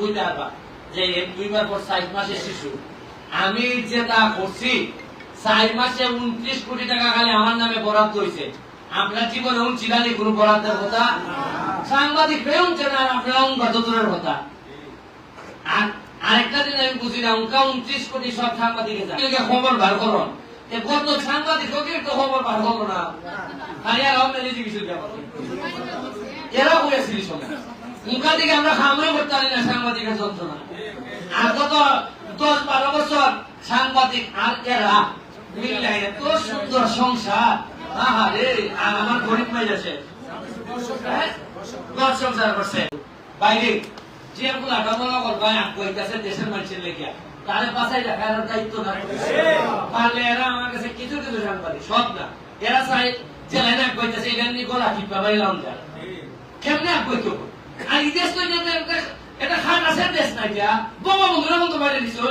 বুঝতে পারবা যে এর দুইবার পর আমি যেটা করছি, চার মাসে উনত্রিশ কোটি টাকা খালি আমার নামে বরাদ্দ হয়েছে। আপনার জীবনে উনছিলানি কোনো বরাদ্দের কথা? সাংবাদিক উনবাদ কথা। আর আরেকটা দিন আমি বুঝি না, উনকা উনত্রিশ কোটি সব সাংবাদিকে যায়। খবর বার করুন। কত সাংবাদিক হোক তো খবর বার করল না? আর এরা হয়েছিল সঙ্গে মুখা দিকে আমরা খামই করতে পারি না সাংবাদিকের যন্ত্রণা। আর গত দশ বারো বছর সাংবাদিক আর এরা মিলে এত সুন্দর সংসার। আহারে, আর আমার গরিব মাই আছে। হ্যাঁ? সংসার করছে। বাইরে যে গুলা ডবল করবা কইতাছে দেশের মানুষের লেগে তারে বাসায় রাখার দায়িত্ব না। পারলে এরা আমার কাছে কিছু কিছু সাংবাদিক সব না। এরা চাই, জেলায় না কইতাছে এটা নিয়ে গলা টিপা বাইলাম যায় কেমনে আগ কইতো এই দেশ তো এটা এটা- এটা খান আছে দেশ না এটা বঙ্গবন্ধুরা মতো বাইরে দিছে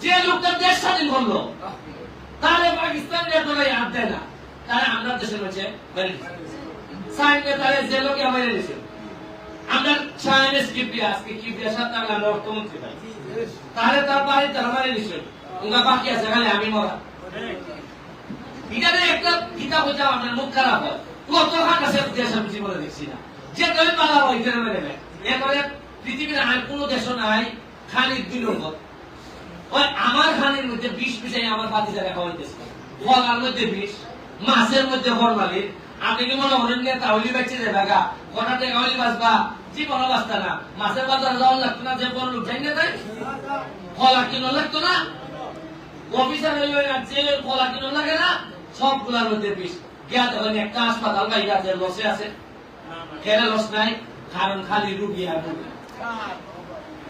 যে লোকটা দেশ স্বাধীন করল তাহলে পাকিস্তান হাত দেয় না। তারা আমরা দেশের বাইরে সাইন নেতারে যে লোকে বাইরে দিছে। আমরা কিপিয়া আজকে কিপিয়া সাথে আমরা অর্থমন্ত্রী ভাই। তাহলে তার বাড়ি তারা বাইরে দিছে। উঙ্গা বাকি আছে খালি আমি মরা। এখানে একটা আপনার মুখ খারাপ হয়। কত হাট আছে দেশ আমি জীবনে দেখছি না। যে পালা হয় এখানে মেরে এরপরে পৃথিবীর আর কোনো দেশ নাই খানির দুই নম্বর। ওই আমার খানির মধ্যে বিষ মিশাই আমার বাতি জায়গা ফলার মধ্যে বিষ, মাছের মধ্যে ফরমালিন। আপনি কি মনে করেন যে তাহলে বেঁচে যাবে গা? বাঁচবা জীবনও বাঁচতা না। মাছের বাজার লাগতো না, যে বড় লোক না তাই? ফলা কিনো লাগতো না? অফিসার হইল না, জেলের কলা কিনো লাগে না? সবগুলার মধ্যে বিষ। গিয়া তখন একটা হাসপাতাল বাইরে আছে লসে আছে। কেন লস নাই, কারণ খালি রুগী আর রুগী।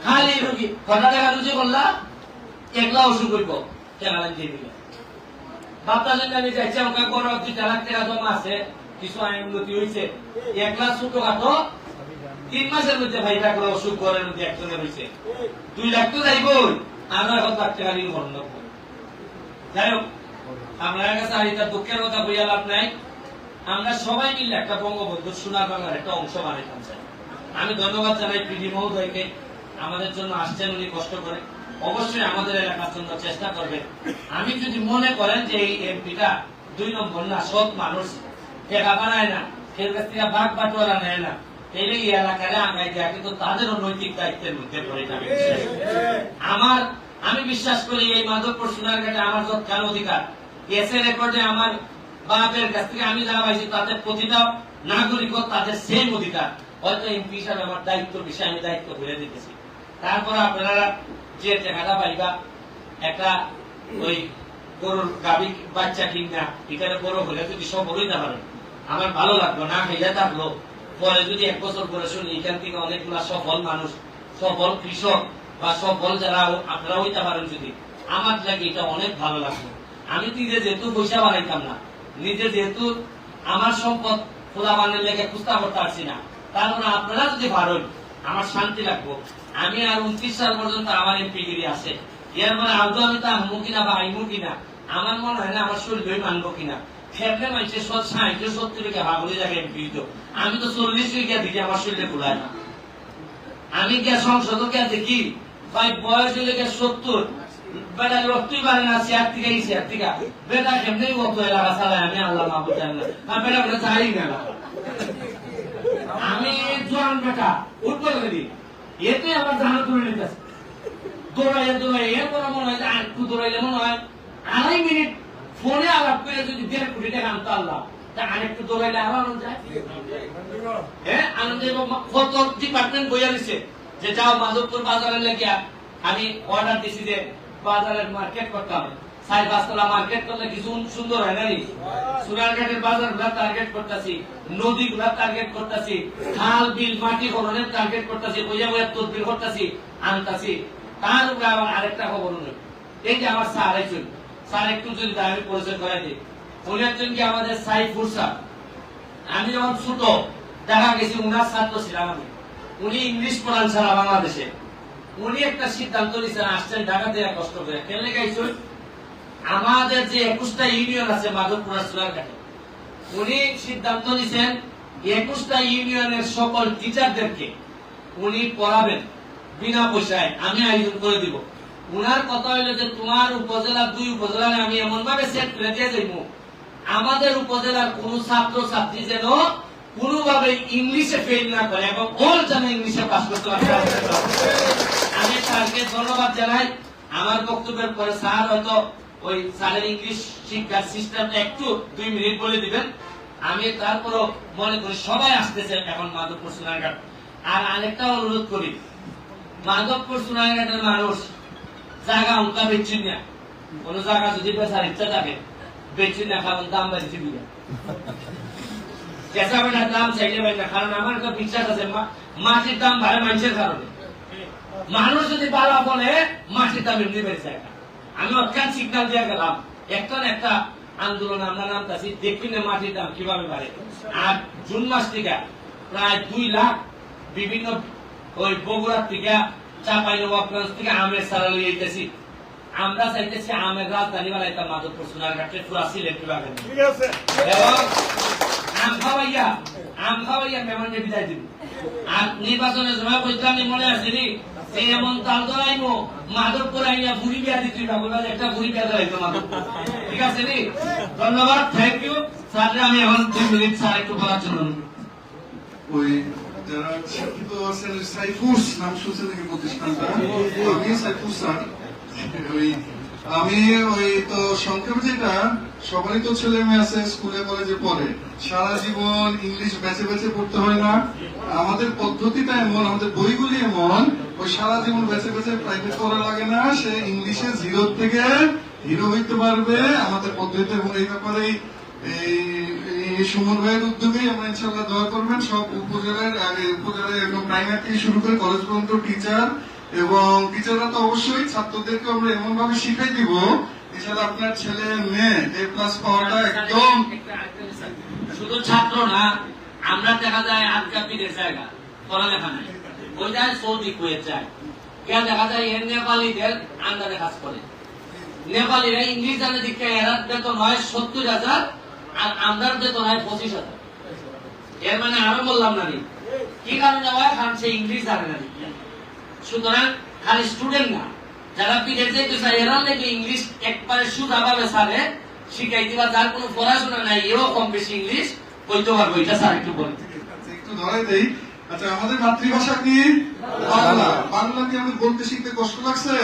খালি রুগী। কটা টাকা রুজি করলা একলা ওষুধ করব টাকা লাগিয়ে দিল। বাপ্তা জন্য আমি যাইছি আমাকে বড় দুইটা লাখ টাকা জমা আছে, কিছু আইন উন্নতি হয়েছে একলা ছোট খাটো তিন মাসের মধ্যে ভাই টাকা ওষুধ করার মধ্যে একজনের হয়েছে দুই লাখ তো যাইবই, আরও এখন লাখ টাকা ঋণ বন্ধ। যাই হোক, আমরা কাছে আর এটা দুঃখের কথা বইয়া লাভ নাই। আমরা সবাই মিলে একটা বঙ্গবন্ধু সোনার বাংলার একটা অংশ বানাইতাম চাই আমি ধন্যবাদ জানাই পিডি মহোদয়কে। আমাদের জন্য আসছেন, উনি কষ্ট করে। অবশ্যই আমাদের এলাকার জন্য চেষ্টা করবে। আমি যদি মনে করেন যে এই এমপিটা দুই নম্বর না, সৎ মানুষ টেকা বানায় না কেউ কাছ থেকে বাঘ বাটোয়ারা নেয় না এই এলাকায় আগাই দেয়া কিন্তু তাদেরও নৈতিক দায়িত্বের মধ্যে পড়ে যাবে আমার, আমি বিশ্বাস করি এই মাধবপুর সোনারঘাটে আমার যৎকাল অধিকার। এসে রেকর্ডে আমার বাপের কাছ থেকে আমি যা পাইছি তাদের প্রতিটা নাগরিক তাদের সেম অধিকার। হয়তো এমপি হিসাবে আমার দায়িত্ব বিষয়ে আমি দায়িত্ব ভুলে দিতেছি। তারপর আপনারা যে টাকাটা পাইবা, একটা ওই গরুর গাবি বাচ্চা কিনা এখানে বড় হলে যদি সব হইতে পারে আমার ভালো লাগল, না খাইলে থাকল পরে যদি এক বছর পরে শুনি, এখান থেকে অনেকগুলা সফল মানুষ, সফল কৃষক বা সফল যারা, আপনারা হইতে পারেন যদি। আমার লাগে এটা অনেক ভালো লাগল। আমি নিজে যেহেতু পয়সা বানাইতাম না নিজে যেহেতু আমার সম্পদ খোলা বানের লেগে খুঁজতে করতে পারছি না তারপরে আপনারা যদি পারেন, আমার শান্তি লাগবো। আমি আর উনত্রিশ সাল পর্যন্ত আমার এমপি গিরি আছে। এর মানে আদৌ আমি তা আনব কিনা বা আইমু কিনা, আমার মনে হয় না আমার শরীর মানবো কিনা। ফেরলে মাইছে সৎ সাহিত্য সত্তর কে ভাগলি জায়গায় এমপি তো আমি তো চল্লিশ গিয়া দেখি আমার শরীরে কুলায় না। আমি গিয়া সংসদ গিয়া দেখি বয়স হলে গিয়া সত্তর বেটা রক্তই পারে না, চেয়ার থেকে এই চেয়ার থেকে। বেটা কেমনি কত এলাকা চালায়, আমি আল্লাহ মাহবুব জানি না। আর বেটা বেটা চাই না আমি জোয়ান বেটা উঠবো করি এতে আমার জানা তুলে নিতেছে দৌড়াইয়া দৌড়াইয়া এরপর মনে হয় একটু দৌড়াইলে মনে হয় আড়াই মিনিট ফোনে আলাপ করে যদি দেড় কোটি টাকা আনতো আল্লাহ, তা আরেকটু দৌড়াইলে আরও আনন্দ যায়। হ্যাঁ আনন্দ কত ডিপার্টমেন্ট বইয়া দিছে যে যাও মাধবপুর বাজারে লেগিয়া আমি অর্ডার দিছি যে বাজারের মার্কেট করতে হবে। সাই পাঁচতলা মার্কেট করলে কিছু সুন্দর হয় না সুরারঘাটের বাজারগুলা টার্গেট করতেছি নদী গুলা টার্গেট করতেছি খাল বিল মাটি খননের টার্গেট করতেছি বইয়া বইয়া তদবির করতেছি আনতাছি। তার উপরে আবার আরেকটা খবর নেই এই যে আমার স্যার আইসুন স্যার একটু যদি আমি পরিচয় করাই দিই। উনি একজন কি আমাদের সাইফুর স্যার আমি যখন ছোট দেখা গেছি উনার ছাত্র ছিলাম আমি। উনি ইংলিশ পড়ান সারা বাংলাদেশে। উনি একটা সিদ্ধান্ত নিয়েছেন, আসছেন ঢাকা থেকে কষ্ট করে। কেন গাইছেন আমাদের যে একুশটা ইউনিয়ন আছে মাধবপুর উনি সিদ্ধান্ত নিয়েছেন একুশটা ইউনিয়নের সকল টিচারদেরকে উনি পড়াবেন বিনা পয়সায়। আমি আয়োজন করে দিব। উনার কথা হইল যে, তোমার উপজেলা দুই উপজেলায় আমি এমন ভাবে সেট করে দিয়ে যাইব। আমাদের উপজেলার কোন ছাত্র ছাত্রী যেন কোনোভাবে ইংলিশে ফেল না করে এবং ওর যেন ইংলিশে পাস করতে পারে। আমি স্যারকে ধন্যবাদ জানাই। আমার বক্তব্যের পরে স্যার হয়তো ওই স্যারের ইংলিশ শিক্ষার সিস্টেমটা একটু দুই মিনিট বলে দিবেন। আমি তারপরও মনে করি সবাই আসতেছে এখন মাধবপুর সোনারঘাট। আর আরেকটা অনুরোধ করি, মাধবপুর সোনারঘাটের মানুষ জায়গা উনকা বেচছি না। জায়গা যদি বেচার ইচ্ছা থাকে বেচছি না, কারণ দাম বেটার দাম চাইলে না কারণ আমার একটা বিশ্বাস আছে মাটির দাম বাড়ে মানুষের কারণে। মানুষ যদি বাড়া বলে মাটির দাম এমনি বেড়ে যায় আমি অজ্ঞান সিগন্যাল দিয়ে গেলাম। একটা না একটা আন্দোলন আমরা নামতাছি দেখবি না মাটির দাম কীভাবে বাড়ে। আর জুন মাস থেকে প্রায় দুই লাখ বিভিন্ন ওই বগুড়ার থেকে চাপাই নবাবগঞ্জ থেকে আমের সারা লইয়ে আইতেছি আমরা চাইতেছি আমের রাজধানী বানাইতাম মাধবপুর সোনারঘাটে পুরা সিলেট বিভাগে ঠিক আছে। এবং আম খাওয়াইয়া আম খাওয়াইয়া মেহমানকে বিদায় দিব। আর নির্বাচনের সময় কইতাম নি মনে আছে আমি ওই তো সংক্ষেপে যেটা, সবারই তো ছেলে মেয়ে আছে স্কুলে, কলেজে পড়ে। সারা জীবন ইংলিশ বেছে বেছে পড়তে হয় না। আমাদের পদ্ধতিটা এমন, আমাদের বইগুলি এমন ওই সারা জীবন বেছে বেছে প্রাইভেট করা লাগে না সে ইংলিশে জিরো থেকে হিরো হইতে পারবে। আমাদের পদ্ধতিতে এবং এই ব্যাপারেই এই এই সুমন ভাইয়ের উদ্যোগেই আমরা ইনশাল্লাহ দোয়া করবেন। সব উপজেলার আগে উপজেলায় একদম প্রাইমারি থেকে শুরু করে কলেজ পর্যন্ত টিচার এবং টিচাররা তো অবশ্যই ছাত্রদেরকে আমরা এমন ভাবে শিখাই দিব ইনশাল্লাহ আপনার ছেলে মেয়ে এ প্লাস পাওয়াটা একদম শুধু ছাত্র না আমরা দেখা যায় পীরের জায়গা পড়ালেখা নাই। ওই আর এর মানে না। কি ইংলিশ জানে না। দিকে সুতরাং খালি স্টুডেন্ট না যারা শিখাই দিবা যার কোনো পড়াশোনা নাই এও কম বেশি ইংলিশ বলতে পারব। এটা স্যার একটু বলে আচ্ছা, একটু ধরে দেই। আচ্ছা আমাদের মাতৃভাষা কি? বাংলা। বাংলা কি আমাদের বলতে শিখতে কষ্ট লাগছে?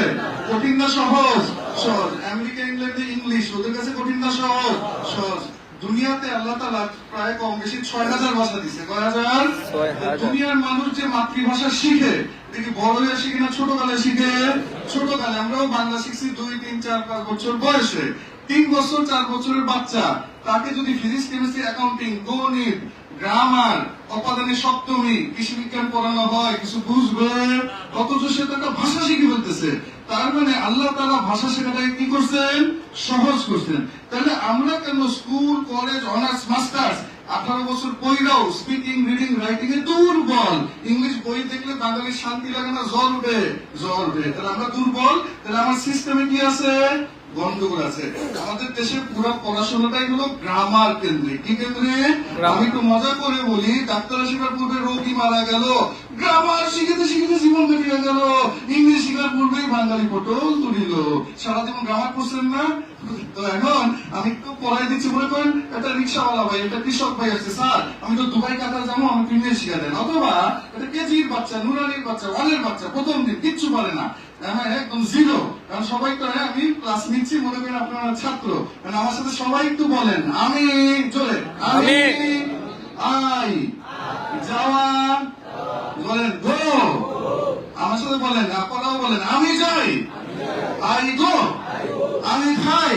কঠিন না সহজ? সহজ। আমেরিকা ইংল্যান্ডে ইংলিশ। ওদের কাছে কঠিন না সহজ? সহজ। দুনিয়াতে আল্লাহ তালা প্রায় কম বেশি ছয় হাজার ভাষা কয় হাজার? দুনিয়ার মানুষ যে মাতৃভাষা শিখে দেখি বড় হয়ে শিখে না ছোটকালে শিখে? ছোটকালে। আমরাও বাংলা শিখছি দুই তিন চার পাঁচ বছর বয়সে। তিন বছর চার বছরের বাচ্চা। তাকে যদি ফিজিক্স কেমিস্ট্রি অ্যাকাউন্টিং গণিত গ্রামার অপাদানের সপ্তমী কৃষি বিজ্ঞান পড়ানো হয়, কিছু বুঝবে। অথচ সে তো একটা ভাষা শিখে ফেলতেছে। তার মানে আল্লাহ তারা ভাষা শেখাটাকে কি করছেন? সহজ করছেন। তাহলে আমরা কেন স্কুল, কলেজ, অনার্স, মাস্টার্স, আঠারো বছর পইরাও স্পিকিং, রিডিং, রাইটিং এ দুর্বল? ইংলিশ বই দেখলে বাঙালির শান্তি লাগে না, জ্বর উঠে। জ্বর উঠে। তাহলে আমরা দুর্বল? তাহলে আমার সিস্টেমে কি আছে? গন্ডগোল আছে। আমাদের দেশের পুরো পড়াশোনাটাই হলো গ্রামার কেন্দ্রিক কি কেন্দ্রে আমি একটু মজা করে বলি ডাক্তার শেখার পূর্বে রোগী মারা গেল গ্রামার শিখেতে শিখেতে জীবন বেরিয়ে গেল। ইংলিশ শেখার পূর্বেই বাঙালি পটল তুলিল। সারা জীবন গ্রামার পড়ছেন না? তো এখন আমি একটু পড়াই দিচ্ছি মনে করেন একটা রিক্সাওয়ালা ভাই একটা কৃষক ভাই আছে স্যার আমি তো দুবাই কাতার যাব আমাকে ইংলিশ শিখা দেন। অথবা একটা কেজির বাচ্চা নুরানির বাচ্চা ওয়ানের বাচ্চা প্রথম দিন কিচ্ছু পারে না। হ্যাঁ একদম জিরো কারণ সবাই তো হ্যাঁ আমি ক্লাস নিচ্ছি মনে করেন আপনারা ছাত্র। মানে আমার সাথে সবাই একটু বলেন আমি চলে আমি আই যাওয়া বলেন গো। আমার সাথে বলেন আপনারাও বলেন আমি যাই। I go. আমি খাই।